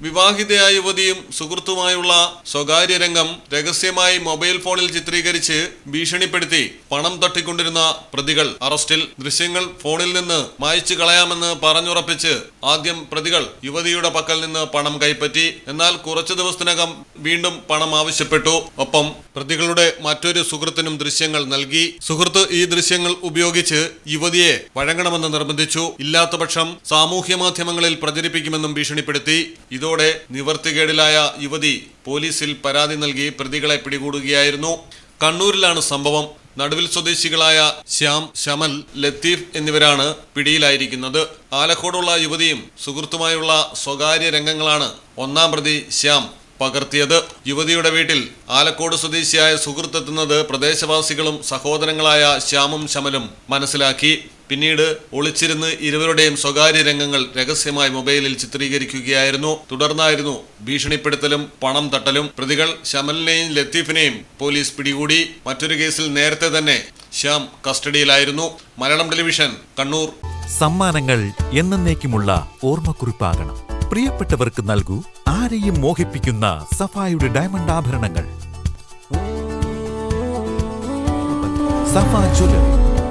വിവാഹിതയായ യുവതിയും സുഹൃത്തുമായുള്ള സ്വകാര്യ രംഗം രഹസ്യമായി മൊബൈൽ ഫോണിൽ ചിത്രീകരിച്ച് ഭീഷണിപ്പെടുത്തി പണം തട്ടിക്കൊണ്ടിരുന്ന പ്രതികൾ അറസ്റ്റിൽ ദൃശ്യങ്ങൾ ഫോണിൽ നിന്ന് മായ്ച്ചു കളയാമെന്ന് പറഞ്ഞുറപ്പിച്ച് ആദ്യം പ്രതികൾ യുവതിയുടെ പക്കൽ നിന്ന് പണം കൈപ്പറ്റി എന്നാൽ കുറച്ചു ദിവസത്തിനകം വീണ്ടും പണം ആവശ്യപ്പെട്ടു. ഒപ്പം പ്രതികളുടെ മറ്റൊരു സുഹൃത്തിനും ദൃശ്യങ്ങൾ നൽകി. സുഹൃത്ത് ഈ ദൃശ്യങ്ങൾ ഉപയോഗിച്ച് യുവതിയെ വഴങ്ങണമെന്ന് നിർബന്ധിച്ചു. ഇല്ലാത്തപക്ഷം സാമൂഹ്യ മാധ്യമങ്ങളിൽ പ്രചരിപ്പിക്കുമെന്നും ഭീഷണിപ്പെടുത്തി. ഇതോടെ നിവർത്തികേടിലായ യുവതി പോലീസിൽ പരാതി നൽകി പ്രതികളെ പിടികൂടുകയായിരുന്നു. കണ്ണൂരിലാണ് സംഭവം. നടുവിൽ സ്വദേശികളായ ശ്യാം ശമൽ ലത്തീഫ് എന്നിവരാണ് പിടിയിലായിരിക്കുന്നത്. ആലക്കോടുള്ള യുവതിയും സുഹൃത്തുമായുള്ള സ്വകാര്യ രംഗങ്ങളാണ് ഒന്നാം പ്രതി ശ്യാം പകർത്തിയത്. യുവതിയുടെ വീട്ടിൽ ആലക്കോട് സ്വദേശിയായ സുഹൃത്തെത്തുന്നത് പ്രദേശവാസികളും സഹോദരങ്ങളായ ശ്യാമും ശമലും മനസ്സിലാക്കി. പിന്നീട് ഒളിച്ചിരുന്ന് ഇരുവരുടെയും സ്വകാര്യ രംഗങ്ങൾ രഹസ്യമായി മൊബൈലിൽ ചിത്രീകരിക്കുകയായിരുന്നു. തുടർന്നായിരുന്നു ഭീഷണിപ്പെടുത്തലും പണം തട്ടലും. പ്രതികൾ ശമലിനെയും ലത്തീഫിനെയും പോലീസ് പിടികൂടി. മറ്റൊരു കേസിൽ നേരത്തെ തന്നെ ശ്യാം കസ്റ്റഡിയിലായിരുന്നു. മലയാളം ടെലിവിഷൻ കണ്ണൂർ. സമ്മാനങ്ങൾ എന്നേക്കുമുള്ള ഓർമ്മക്കുറിപ്പാകണം. പ്രിയപ്പെട്ടവർക്ക് നൽകൂ ആരെയും മോഹിപ്പിക്കുന്ന സഫായുടെ ഡയമണ്ട് ആഭരണങ്ങൾ. സഫ ജ്വല്ലറി.